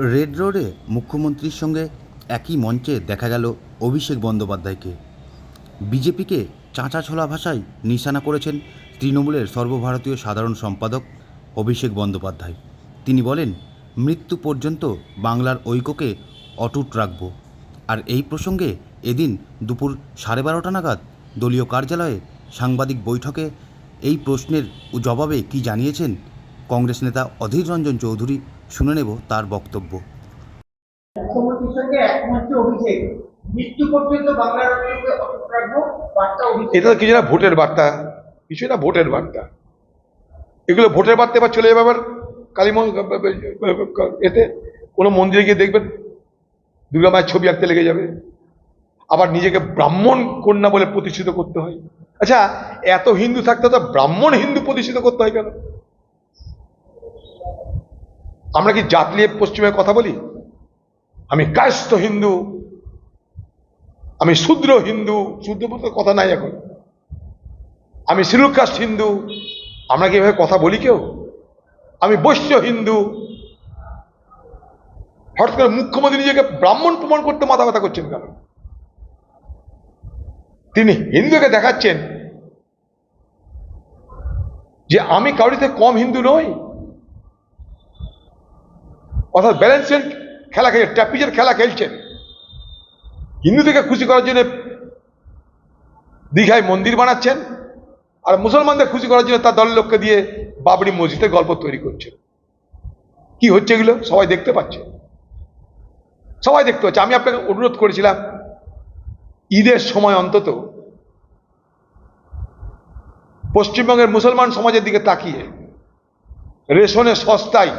Red রোডে মুখ্যমন্ত্রীর সঙ্গে একই মঞ্চে দেখা গেল অভিষেক বন্দ্যোপাধ্যায়কে। বিজেপিকে চাঁচা ছোলা ভাষায় নিশানা করেছেন তৃণমূলের সর্বভারতীয় সাধারণ সম্পাদক অভিষেক বন্দ্যোপাধ্যায়। তিনি বলেন, মৃত্যু পর্যন্ত বাংলার ঐক্যকে অটুট রাখব। আর এই প্রসঙ্গে এদিন দুপুর সাড়ে বারোটা নাগাদ দলীয় কার্যালয়ে সাংবাদিক বৈঠকে এই প্রশ্নের জবাবে কি জানিয়েছেন কংগ্রেস নেতা অধীর রঞ্জন চৌধুরী শুনে নেব তার বক্তব্য। এটা তো কিছু না ভোটের বার্তা? কিছু না ভোটের বার্তা। এগুলো ভোটের বার্তা এবার চলে যাবে আবার কালী এতে? কোনো মন্দিরে গিয়ে দেখবেন দুর্গা মায়ের ছবি আঁকতে লেগে যাবে। আবার নিজেকে ব্রাহ্মণ কন্যা বলে প্রতিষ্ঠিত করতে হয়। আচ্ছা এত হিন্দু থাকতে তো ব্রাহ্মণ হিন্দু প্রতিষ্ঠিত করতে হয় কেন? আমরা কি জাত নিয়ে পশ্চিমে কথা বলি? আমি কায়স্থ হিন্দু, আমি শূদ্র হিন্দু, শূদ্র কথা নাই এখন। আমি শিডিউল হিন্দু, আমরা কি এভাবে কথা বলি কেউ? আমি বৈশ্য হিন্দু, হঠাৎ করে মুখ্যমন্ত্রী নিজেকে ব্রাহ্মণ প্রমাণ করতে মাথা ব্যথা করছেন কেন? তিনি হিন্দুকে দেখাচ্ছেন যে আমি কাউরিতে কম হিন্দু নই। অর্থাৎ ব্যালেন্সের খেলা খেলে ট্যাপিজের খেলা খেলছেন হিন্দুদেরকে খুশি করার জন্য দীঘায় মন্দির বানাচ্ছেন, আর মুসলমানদের খুশি করার জন্য তার দলের লোককে দিয়ে বাবরি মসজিদের গল্প তৈরি করছেন কি হচ্ছে এগুলো? সবাই দেখতে পাচ্ছে। সবাই দেখতে পাচ্ছে। আমি আপনাকে অনুরোধ করেছিলাম, ঈদের সময় অন্তত পশ্চিমবঙ্গের মুসলমান সমাজের দিকে তাকিয়ে রেশনে সস্তায়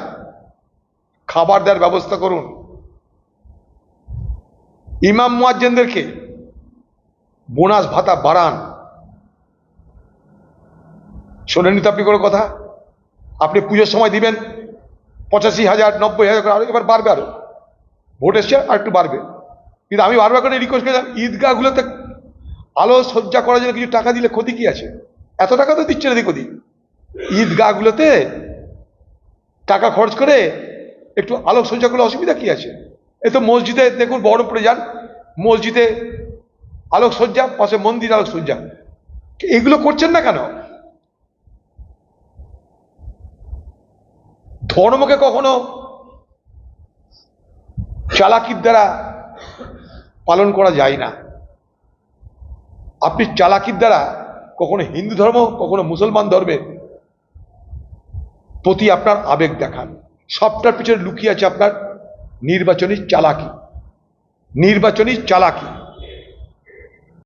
খাবার দেওয়ার ব্যবস্থা করুন। ইমাম মুয়াজ্জেনদেরকে বোনাস ভাতা বাড়ান। শোনেননি তো আপনি কোনো কথা? আপনি পুজোর সময় দিবেন পঁচাশি হাজার, নব্বই হাজার করে, আরও এবার বাড়বে আরও। ভোট এসছে আর একটু বাড়বে। কিন্তু আমি বারবার করে রিকোয়েস্ট করেছিলাম ঈদগাহগুলোতে আলো সজ্জা করার জন্য কিছু টাকা দিলে ক্ষতি কি আছে? এত টাকা তো দিচ্ছে না দেখো দি ঈদগাহগুলোতে টাকা খরচ করে একটু আলোক সজ্জা করলে অসুবিধা কি আছে? এ তো মসজিদে দেখুন, বহরমপুরে যান, মসজিদে আলোক সজ্জা, পাশে মন্দির আলোক সজ্জা। এগুলো করছেন না কেন? ধর্মকে কখনো চালাকির দ্বারা পালন করা যায় না। আপনি চালাকির দ্বারা কখনো হিন্দু ধর্ম, কখনো মুসলমান ধর্মের প্রতি আপনার আবেগ দেখান। সবটার পিছনে লুকিয়ে আছে আপনার নির্বাচনী চালাকি। নির্বাচনী চালাকি।